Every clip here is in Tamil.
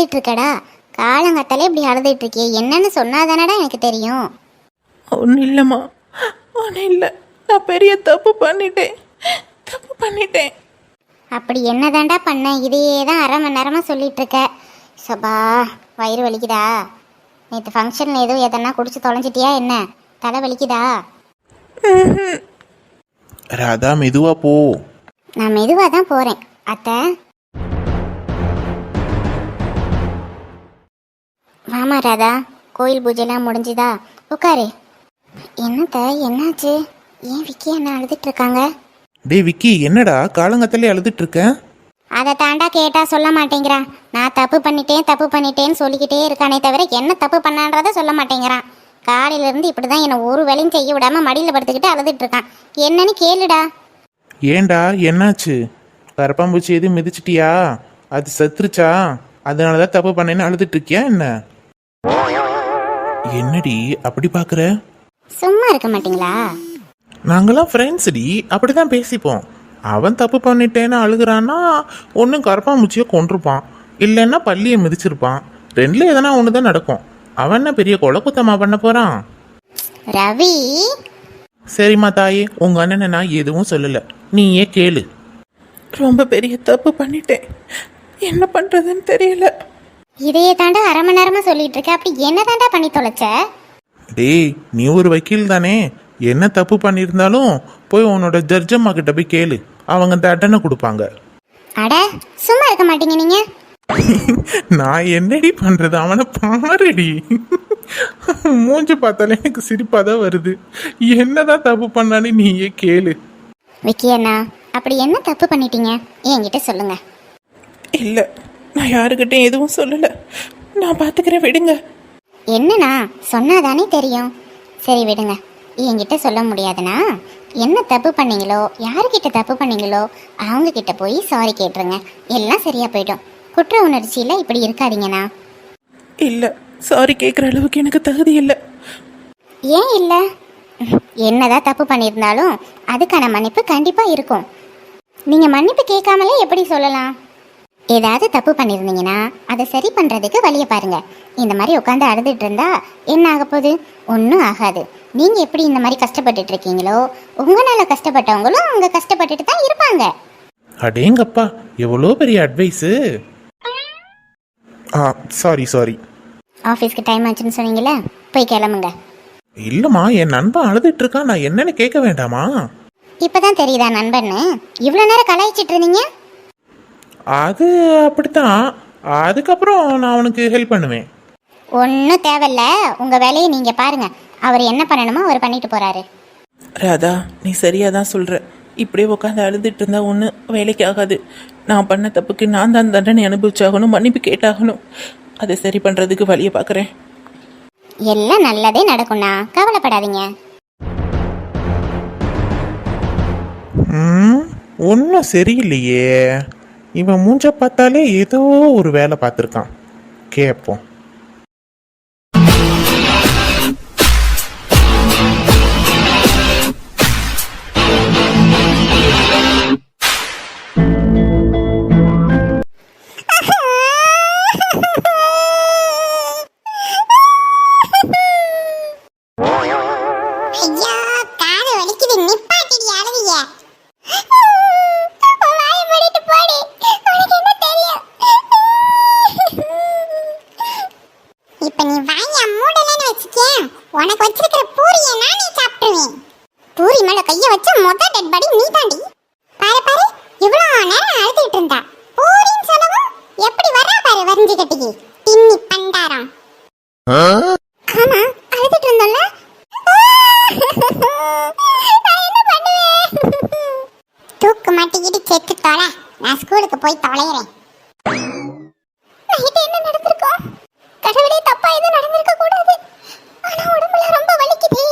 அழுதுட்டு இருக்கடா காலங்கத்தாலே இப்படி அழுதுட்டு இருக்கியே என்னன்னு சொன்னாதானடா எனக்கு தெரியும். ஒன்றும் இல்லைம்மா. ஒன்றும் இல்லை. நான் பெரிய தப்பு பண்ணிட்டேன். தப்பு பண்ணிட்டேன். அப்படி என்னதான்டா பண்ண? இதையே தான் அரை மணி நேரமாக சொல்லிட்டு இருக்க சபா வயிறு வலிக்குதா? நேற்று ஃபங்க்ஷனில் ஏதோ எதனா குடிச்சு தொலைஞ்சிட்டியா என்ன? தலை வலிக்குதா? ராதா மெதுவா போ. நான் மெதுவாக தான் போகிறேன் அத்தை. வாமா ராதா கோயில் பூஜைலாம் முடிஞ்சுதா? உட்காரு என்னத்த என்னாச்சு? ஏன் விக்கி என்ன அழுதுட்டு இருக்காங்க டேய் விக்கி என்னடா காலங்கத்திலே அழுதுட்டு இருக்க அதை தாண்டா கேட்டா சொல்ல மாட்டேங்கிறான். நான் தப்பு பண்ணிட்டேன் தப்பு பண்ணிட்டேன்னு சொல்லிக்கிட்டே இருக்கானே தவிர என்ன தப்பு பண்ணான்றத சொல்ல மாட்டேங்கிறான். காலையில இருந்து இப்படிதான் என்னை ஒரு வேலையும் செய்ய விடாம மடியில படுத்துக்கிட்டு அழுதுட்டு இருக்கான் என்னன்னு கேளுடா. ஏன்டா என்னாச்சு? கரப்பாம்பூச்சி எதுவும் மிதிச்சிட்டியா? அது செத்துருச்சா? அதனால தான் தப்பு பண்ணேன்னு அழுதுட்டு இருக்கியா என்ன? என்னடி அப்படி பார்க்குற சும்மா இருக்க மாட்டீங்களா? நாங்களாம் ஃப்ரெண்ட்ஸ்டி அப்படிதான் பேசிப்போம். அவன் தப்பு பண்ணிட்டேன்னு அழுகுறான்னா ஒன்றும் கரப்பாம்பூச்சியை கொண்டிருப்பான் இல்லைன்னா பள்ளியை மிதிச்சிருப்பான். ரெண்டுல எதனா ஒன்று தான் நடக்கும். அவன் என்ன பெரிய கொலை குத்தமா பண்ண போறான்? ரவி? சரிம்மா தாயே உங்க அண்ணனை நான் எதுவும் சொல்லல. நீயே கேளு. ரொம்ப பெரிய தப்பு பண்ணிட்டேன். என்ன பண்ணுறதுன்னு தெரியல. இதையே தாண்டா அரை மணி நேரமா சொல்லிட்டு இருக்க. அப்படி என்ன தாண்டா பண்ணி தொலைச்ச? டேய் நீ ஒரு வக்கீல் தானே? என்ன தப்பு பண்ணியிருந்தாலும் போய் உன்னோட ஜட்ஜ் அம்மா கிட்ட போய் கேளு. அவங்க தண்டனை கொடுப்பாங்க. அட சும்மா இருக்க மாட்டீங்க நீங்க. நான் என்னடி பண்றது? அவனை பாருடி. மூஞ்சி பார்த்தாலே எனக்கு சிரிப்பாக தான் வருது. என்னதான் தப்பு பண்ணான்னு நீயே கேளு. விக்கி அண்ணா அப்படி என்ன தப்பு பண்ணிட்டீங்க? என்கிட்ட சொல்லுங்க. இல்லை. நான் யாருக்கிட்டையும் எதுவும் சொல்லலை. நான் பார்த்துக்கிறேன் விடுங்க. என்னண்ணா? சொன்னாதானே தெரியும். சரி விடுங்க. என்கிட்ட சொல்ல முடியாதுண்ணா? என்ன தப்பு பண்ணீங்களோ யாருக்கிட்ட தப்பு பண்ணீங்களோ அவங்க கிட்ட போய் சாரி கேட்டுருங்க. எல்லாம் சரியா போயிடும். குற்ற உணர்ச்சியில இப்படி இருக்காதீங்கண்ணா. இல்லை சாரி கேட்குற அளவுக்கு எனக்கு தகுதி இல்லை. ஏன் இல்லை? என்னதான் தப்பு பண்ணியிருந்தாலும் அதுக்கான மன்னிப்பு கண்டிப்பா இருக்கும். நீங்க மன்னிப்பு கேட்காமலே எப்படி சொல்லலாம்? ஏதாவது தப்பு பண்ணியிருந்தீங்கன்னா அதை சரி பண்றதுக்கு வழியை பாருங்க. இந்த மாதிரி உட்காந்து அழுதுட்டு இருந்தா என்ன ஆக போகுது? ஒன்றும் ஆகாது. நீங்க எப்படி இந்த மாதிரி கஷ்டப்பட்டுட்டு இருக்கீங்களோ உங்களால கஷ்டப்பட்டவங்களும் அவங்க கஷ்டப்பட்டுட்டு தான் இருப்பாங்க. அடேங்கப்பா எவ்வளோ பெரிய அட்வைஸு ஆ சாரி சாரி ஆஃபீஸ்க்கு டைம் ஆச்சுன்னு சொன்னீங்களே போய் கிளம்புங்க. இல்லைம்மா என் நண்பன் அழுதுட்டு இருக்கான் நான் என்னன்னு கேட்க வேண்டாமா? இப்பதான் தெரியுதா நண்பன்னு? இவ்வளோ நேரம் கலாய்ச்சிட்டு இருந்தீங்க? அது அப்படித்தான். அதுக்கப்புறம் நான் அவனுக்கு ஹெல்ப் பண்ணுவேன். ஒன்றும் தேவையில்ல. உங்க வேலையை நீங்க பாருங்க. அவர் என்ன பண்ணணுமோ அவர் பண்ணிட்டு போறாரு. ராதா நீ சரியாக தான் சொல்கிற இப்படியே உட்காந்து அழுதுட்டு இருந்தா ஒன்று வேலைக்கு ஆகாது நான் பண்ண தப்புக்கு நான் தான் தண்டனை அனுபவிச்சாகணும் மன்னிப்பு கேட்டாகணும். அதை சரி பண்ணுறதுக்கு வழியை பார்க்குறேன். எல்லாம் நல்லதே நடக்கும்ண்ணா. கவலைப்படாதீங்க. ம் ஒன்றும் சரியில்லையே. இவன் மூஞ்ச பார்த்தாலே ஏதோ ஒரு வேலை பார்த்துருக்கான். கேட்போம் பூரி மேல கைய வச்ச மொத டெட் பாடி நீ தாண்டி பாரு பாரு இவ்வளவு நேரம் அழுதுகிட்டு இருந்தா. பூரின்னு சொல்லவும் எப்படி வரா பாரு வரிஞ்சு கட்டிக்கு. தின்னி பண்டாரம். ஆமா அழுதுட்டு இருந்தோம்ல தூக்கு மாட்டிக்கிட்டு செத்து தொலை. நான் ஸ்கூலுக்கு போய் தொலைகிறேன் நைட்டு என்ன நடந்திருக்கும் கடவுளே தப்பா எதுவும் நடந்திருக்க கூடாது ஆனா உடம்புல ரொம்ப வலிக்குது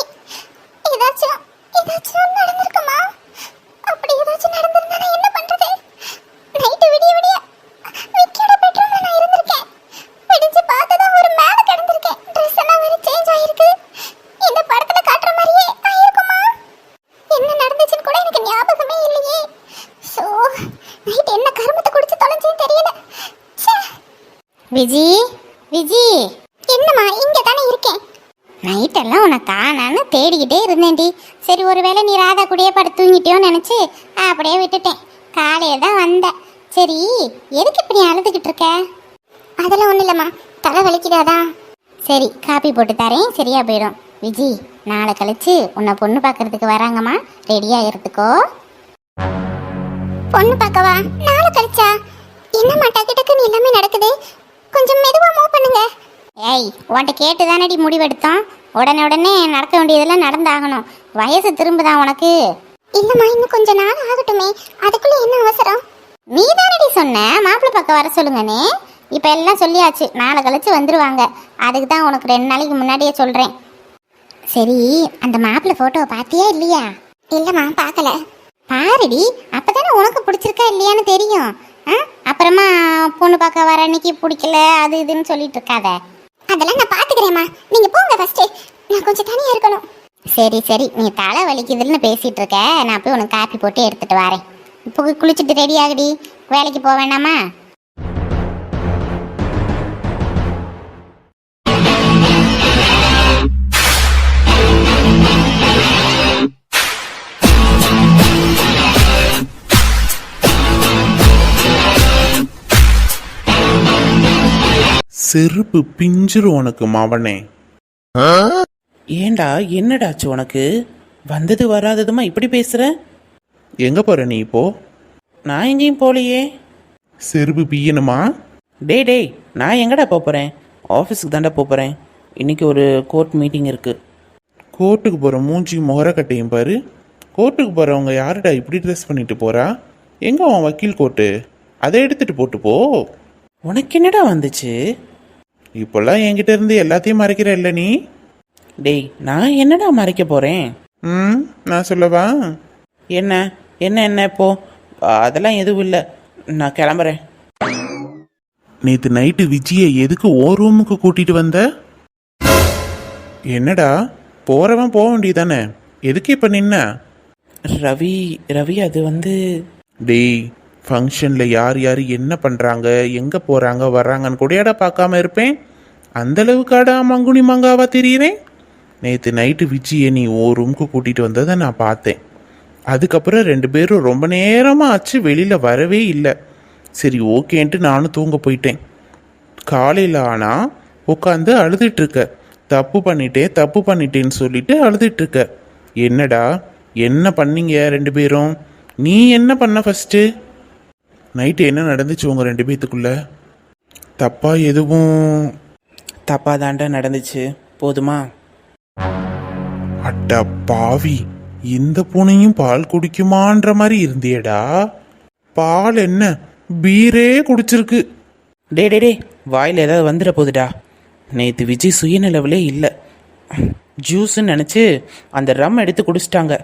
ஏதாச்சும் ஏதாச்சும் நடந்திருக்குமா அப்படி ஏதாச்சும் நடந்திருந்தா நான் என்ன பண்றது நைட்டு விடிய விடிய விக்கியோட பெட்ரூம்ல நான் இருந்திருக்கேன் விடிஞ்சு பார்த்ததா ஒரு மேல கிடந்திருக்கேன் ட்ரெஸ் எல்லாம் வேற சேஞ்ச் ஆயிருக்கு இந்த படத்துல காட்டுற மாதிரியே ஆயிருக்குமா என்ன நடந்துச்சுன்னு கூட எனக்கு ஞாபகமே இல்லையே ஸோ நைட் என்ன கருமத்தை குடிச்சு தொலைஞ்சேன்னு தெரியல விஜி விஜி என்னம்மா இங்க தானே இருக்கேன் நைட்டெல்லாம் உன்னை காணான்னு தேடிக்கிட்டே இருந்தேன்டி. சரி ஒருவேளை நீ ராதா கூடயே படுத்து தூங்கிட்டியோன்னு நினச்சி அப்படியே விட்டுட்டேன். காலையில் தான் வந்தேன். சரி எதுக்கு இப்படி அழுதுகிட்டு இருக்க? அதெல்லாம் ஒன்றும் இல்லைம்மா. தலை வலிக்குதாதான் சரி காப்பி போட்டு தரேன். சரியா போயிடும். விஜி நாளை கழிச்சு உன்னை பொண்ணு பார்க்கறதுக்கு வராங்கம்மா. ரெடியாக இருந்துக்கோ. பொண்ணு பார்க்கவா? நாளை கழிச்சா? என்னம்மா டக்கு டக்குன்னு எல்லாமே நடக்குது? கொஞ்சம் மெதுவாக மூவ் பண்ணுங்க. ஏய் உன்கிட்ட கேட்டு தானடி முடிவெடுத்தோம்? உடனே உடனே நடக்க வேண்டியதெல்லாம் நடந்தாகணும். வயசு திரும்புதான் உனக்கு? இல்லம்மா இன்னும் கொஞ்ச நாள் ஆகட்டுமே. அதுக்குள்ள என்ன அவசரம்? நீ தானடி சொன்ன? மாப்பிள்ளை பக்கம் வர சொல்லுங்கண்ணே. இப்போ எல்லாம் சொல்லியாச்சு. நாளை கழிச்சு வந்துருவாங்க. அதுக்கு தான் உனக்கு ரெண்டு நாளைக்கு முன்னாடியே சொல்கிறேன் சரி அந்த மாப்பிள்ளை ஃபோட்டோவை பார்த்தியா இல்லையா? இல்லைம்மா பார்க்கல. பாருடி அப்பதானே உனக்கு பிடிச்சிருக்கா இல்லையான்னு தெரியும். ஆ? அப்புறமா பொண்ணு பார்க்க வர அன்னைக்கு பிடிக்கல அது இதுன்னு சொல்லிட்டு இருக்காத. அதெல்லாம் நான் பாத்துக்கிறேம்மா. நீங்க போங்க ஃபர்ஸ்ட் நான் கொஞ்சம் தனியா இருக்கணும். சரி சரி. நீ தலை வலிக்குதுன்னு பேசிட்டு இருக்க. நான் போய் உனக்கு காப்பி போட்டு எடுத்துட்டு வரேன். இப்போ குளிச்சுட்டு ரெடி ஆகுடி. வேலைக்கு போக வேணாமா? செருப்பு பிஞ்சிரும் உனக்கு மவனே. ஏண்டா என்னடாச்சு உனக்கு? வந்தது வராததுமா இப்படி பேசுற? எங்க போற நீ இப்போ? நான் எங்கேயும் போகலையே செருப்பு பிய்யணுமா? டேய் டேய் நான் எங்கடா போப் போறேன்? ஆஃபீஸுக்கு தாண்டா போப் போறேன். இன்னைக்கு ஒரு கோர்ட் மீட்டிங் இருக்கு. கோர்ட்டுக்கு போற மூஞ்சி முகரக்கட்டையும் பாரு. கோர்ட்டுக்கு போறவங்க யாருடா இப்படி ட்ரெஸ் பண்ணிட்டு போறா? எங்க அவன் வக்கீல் கோட்டு அதை எடுத்துட்டு போட்டு போ. உனக்கு என்னடா வந்துச்சு? இப்பெல்லாம் என்கிட்ட இருந்து எல்லாத்தையும் மறைக்கிற இல்ல நீ? டேய் நான் என்னடா மறைக்க போறேன்? ம் நான் சொல்லவா? என்ன என்ன என்ன இப்போ? அதெல்லாம் எதுவும் இல்லை. நான் கிளம்புறேன். நேத்து நைட்டு விஜய எதுக்கு ஓ ரூமுக்கு கூட்டிட்டு வந்த? என்னடா போறவன் போக வேண்டியதானே எதுக்கு இப்ப நின்ன? ரவி ரவி அது வந்து டேய் ஃபங்க்ஷன்ல யார் யார் என்ன பண்றாங்க எங்க போறாங்க வர்றாங்கன்னு கூடயாடா பார்க்காம இருப்பேன்? அந்த அளவுக்காடா மங்குனி மங்காவா தெரியுறேன்? நேற்று நைட்டு விஜய நீ ஓ ரூமுக்கு கூட்டிகிட்டு வந்ததை நான் பார்த்தேன். அதுக்கப்புறம் ரெண்டு பேரும் ரொம்ப நேரமாக ஆச்சு வெளியில் வரவே இல்லை. சரி ஓகேன்ட்டு நானும் தூங்க போயிட்டேன். காலையில் ஆனால் உட்காந்து அழுதுட்டுருக்க தப்பு பண்ணிட்டேன் தப்பு பண்ணிட்டேன்னு சொல்லிட்டு அழுதுட்டுருக்க என்னடா என்ன பண்ணீங்க ரெண்டு பேரும்? நீ என்ன பண்ண ஃபர்ஸ்ட்டு நைட்டு என்ன நடந்துச்சு உங்கள் ரெண்டு பேத்துக்குள்ள? தப்பாக எதுவும் தப்பா தாண்டா நடந்துச்சு. போதுமா? அட்ட பாவி இந்த பூனையும் பால் குடிக்குமான்ற மாதிரி இருந்தியேடா. பால் என்ன? பீரே குடிச்சிருக்கு. டே டே டே வாயில் ஏதாவது வந்துட போகுதுடா நேற்று விஜய் சுயநிலவிலே இல்லை. ஜூஸ்ன்னு நினச்சி அந்த ரம் எடுத்து குடிச்சிட்டாங்க.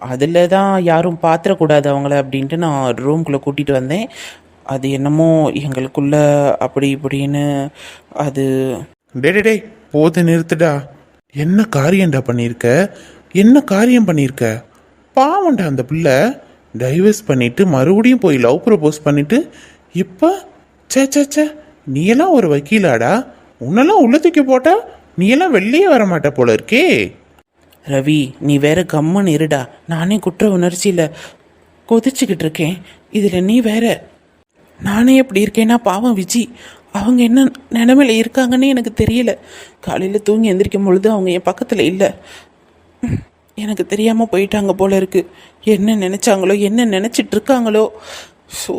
அதில் தான் யாரும் பாத்திரக்கூடாது அவங்கள அப்படின்ட்டு நான் ரூம்குள்ளே கூட்டிகிட்டு வந்தேன். அது என்னமோ எங்களுக்குள்ள அப்படி இப்படின்னு அது டே டே போது நிறுத்துடா. என்ன காரியம்டா பண்ணியிருக்க என்ன காரியம் பண்ணியிருக்க பாவம்டா அந்த பிள்ளை. டைவர்ஸ் பண்ணிட்டு மறுபடியும் போய் லவ் ப்ரப்போஸ் பண்ணிட்டு இப்போ சே சே சே நீயெல்லாம் ஒரு வக்கீலாடா? உன்னெல்லாம் உள்ள தூக்கி போட்டா நீயெல்லாம் வெளியே வர மாட்ட போல இருக்கே. ரவி நீ வேற கம்மன் இருடா. நானே குற்ற உணர்ச்சியில் கொதிச்சுக்கிட்டு இருக்கேன். இதில் நீ வேற. நானே எப்படி இருக்கேன்னா பாவம் விஜி. அவங்க என்ன நிலமையில இருக்காங்கன்னு எனக்கு தெரியல. காலையில் தூங்கி எந்திரிக்கும் பொழுது அவங்க என் பக்கத்தில் இல்லை. எனக்கு தெரியாமல் போயிட்டாங்க போல இருக்கு. என்ன நினச்சாங்களோ என்ன நினச்சிட்டு இருக்காங்களோ. ஸோ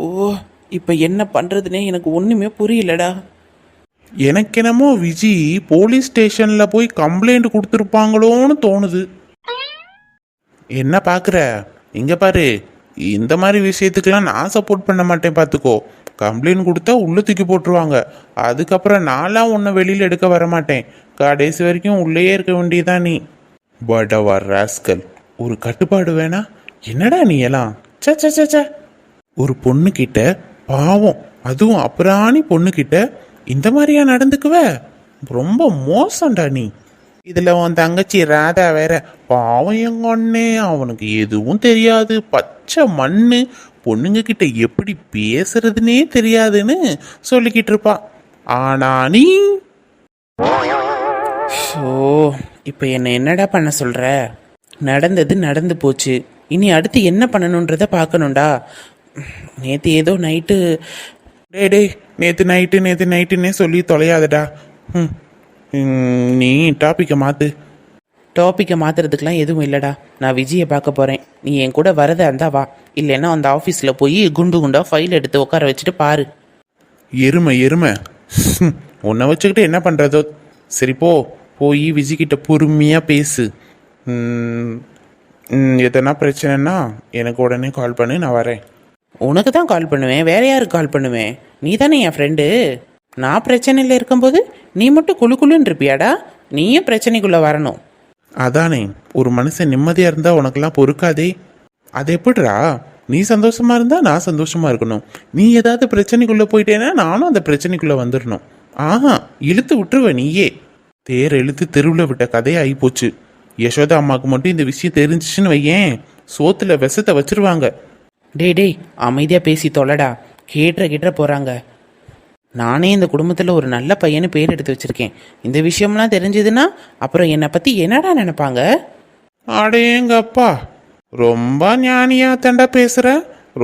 இப்போ என்ன பண்ணுறதுனே எனக்கு ஒன்றுமே புரியலடா. எனக்கு என்னமோ விஜி போலீஸ் ஸ்டேஷனில் போய் கம்ப்ளைண்ட் கொடுத்துருப்பாங்களோன்னு தோணுது. என்ன பார்க்குற இங்கே பாரு. இந்த மாதிரி விஷயத்துக்கெல்லாம் நான் சப்போர்ட் பண்ண மாட்டேன் பார்த்துக்கோ கம்ப்ளைண்ட் கொடுத்தா உள்ளே தூக்கி போட்டுருவாங்க. அதுக்கப்புறம் நான்லாம் உன்னை வெளியில் எடுக்க வர மாட்டேன் கடைசி வரைக்கும் உள்ளேயே இருக்க வேண்டியதான் நீ. பட் ராஸ்கல் ஒரு கட்டுப்பாடு வேணா? என்னடா நீ எல்லாம்? சே சே சே ஒரு பொண்ணுக்கிட்ட பாவம் அதுவும் அப்புறாணி பொண்ணுக்கிட்ட இந்த மாதிரியா நடந்துக்குவ? ரொம்ப மோசம்டா நீ. இதில் உன் தங்கச்சி ராதா வேற பாவம் எங்க அண்ணே அவனுக்கு எதுவும் தெரியாது. பச்சை மண்ணு பொண்ணுங்க கிட்ட எப்படி பேசுறதுனே தெரியாதுன்னு சொல்லிக்கிட்டு இருப்பா. ஆனா நீ? ஸோ இப்போ என்னை என்னடா பண்ண சொல்கிற நடந்தது நடந்து போச்சு. இனி அடுத்து என்ன பண்ணணுன்றத பார்க்கணும்டா. நேற்று ஏதோ நைட்டு டேய் டேய் நேற்று நைட்டு நேற்று நைட்டுன்னே சொல்லி தொலையாதடா. ம், நீ டாப்பிக்கை மாற்று டாப்பிக்கை மாற்றுறதுக்கெலாம் எதுவும் இல்லைடா. நான் விஜயை பார்க்க போகிறேன் நீ என் கூட வரதா இருந்தா வா. இல்லைன்னா அந்த ஆஃபீஸில் போய் குண்டு குண்டா ஃபைல் எடுத்து உட்கார வச்சுட்டு பாரு. எருமை எருமை. உன்னை வச்சுக்கிட்டு என்ன பண்ணுறதோ சரி போ. போய் விஜிக்கிட்ட பொறுமையாக பேசு. எதனா பிரச்சனைனா எனக்கு உடனே கால் பண்ணு. நான் வரேன். உனக்கு தான் கால் பண்ணுவேன். வேற யாருக்கு கால் பண்ணுவேன் நீ தானே என் ஃப்ரெண்டு நான் பிரச்சனையில் இருக்கும்போது நீ மட்டும் குளு குளுன்னு இருப்பியாடா? நீயும் பிரச்சனைக்குள்ளே வரணும். அதானே ஒரு மனுஷன் நிம்மதியாக இருந்தால் உனக்கெல்லாம் பொறுக்காதே. அது எப்படிரா நீ சந்தோஷமா இருந்தா நான் சந்தோஷமா இருக்கணும். நீ ஏதாவது பிரச்சனைக்குள்ள போயிட்டேன்னா நானும் அந்த பிரச்சனைக்குள்ள வந்துடணும் ஆஹா இழுத்து விட்டுருவ நீயே. தேர் இழுத்து தெருவில் விட்ட கதையே ஆகிப்போச்சு யசோதா அம்மாவுக்கு மட்டும் இந்த விஷயம் தெரிஞ்சிச்சுன்னு வையேன். சோத்துல விஷத்தை வச்சிருவாங்க. டேய் டேய் அமைதியாக பேசி தொலைடா. கேட்டுற கேட்டுற போகிறாங்க நானே இந்த குடும்பத்தில் ஒரு நல்ல பையனு பேர் எடுத்து வச்சிருக்கேன். இந்த விஷயம்லாம் தெரிஞ்சதுன்னா அப்புறம் என்னை பற்றி என்னடா நினைப்பாங்க? அடேங்கப்பா ரொம்ப ஞானியா தண்டா பேசுற?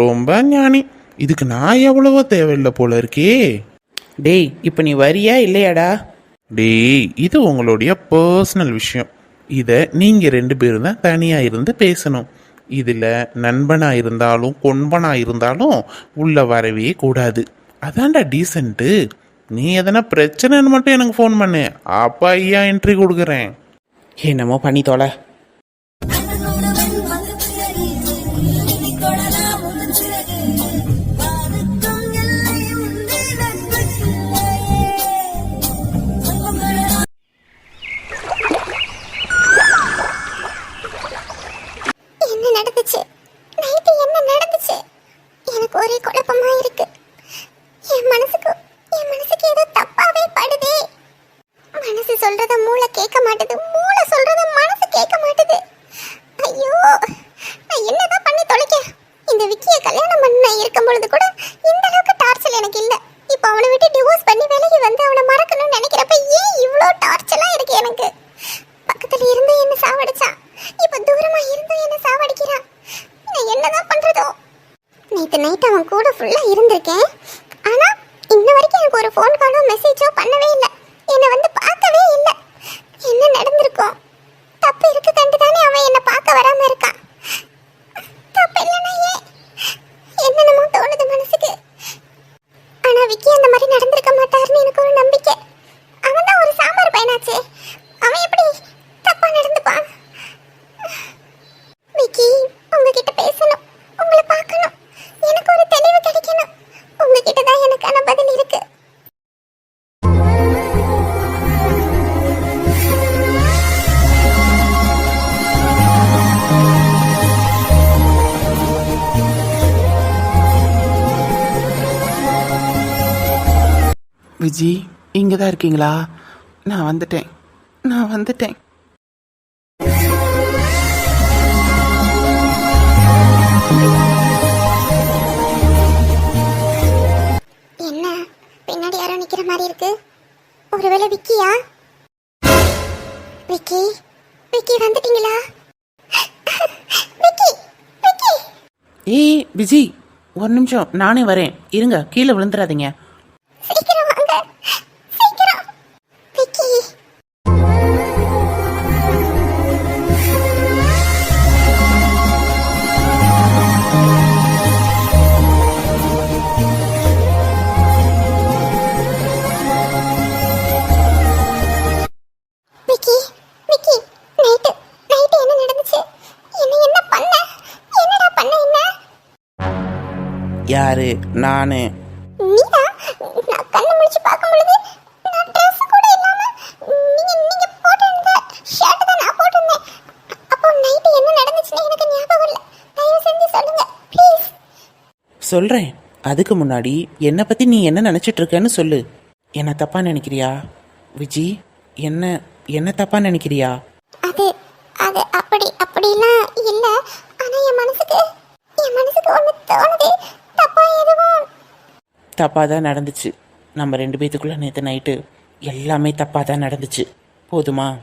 ரொம்ப ஞானி. இதுக்கு நான் எவ்வளவோ தேவையில்லை போல இருக்கே. டேய் இப்போ நீ வரியா இல்லையாடா? டேய் இது உங்களுடைய பர்சனல் விஷயம். இதை நீங்க ரெண்டு பேரும் தான் தனியா இருந்து பேசணும். இதுல நண்பனா இருந்தாலும் கொன்பனா இருந்தாலும் உள்ள வரவே கூடாது. அதான்டா டீசென்ட்டு நீ எதனா பிரச்சனைன்னு மட்டும் எனக்கு ஃபோன் பண்ணு. அப்பா ஐயா என்ட்ரி கொடுக்குறேன். என்னமோ பண்ணி தொலை. என்ன இப்ப தூரமா இருந்து என்ன சாவடிக்கிறான் நான் என்னதான் பண்றதோ? நேத்து நைட் அவன் கூட ஃபுல்லா இருந்திருக்கேன். ஆனா இன்ன வரைக்கும் எனக்கு ஒரு ஃபோன் காலோ மெசேஜோ பண்ணவே இல்லை. இருக்கீங்களா? நான் வந்துட்டேன். நான் வந்துட்டேன். என்ன? பின்னாடி யாரோ நிக்கிற மாதிரி இருக்கு. ஒருவேளை விக்கியா? விக்கி? விக்கி வந்துட்டீங்களா? விக்கி விக்கி! ஏய் விஜி ஒரு நிமிஷம். நானே வரேன். இருங்க கீழே விழுந்துடாதீங்க. ப்ளீஸ் சொல்கிறேன் அதுக்கு முன்னாடி என்னை பற்றி நீ என்ன நினச்சிட்டு இருக்கேன்னு சொல்லு. என்ன தப்பாக நினைக்கிறியா? விஜி என்ன என்ன தப்பாக நினைக்கிறியா? அது அது அப்படி அப்படிலாம் இல்ல. ஆனா என் மனசுக்கு என் மனசுக்கு ஒண்ணு தோணுது. தப்பா தப்பாக தான் நடந்துச்சு. நம்ம ரெண்டு பேத்துக்குள்ளே நேற்று நைட்டு எல்லாமே தப்பாக தான் நடந்துச்சு. போதுமா?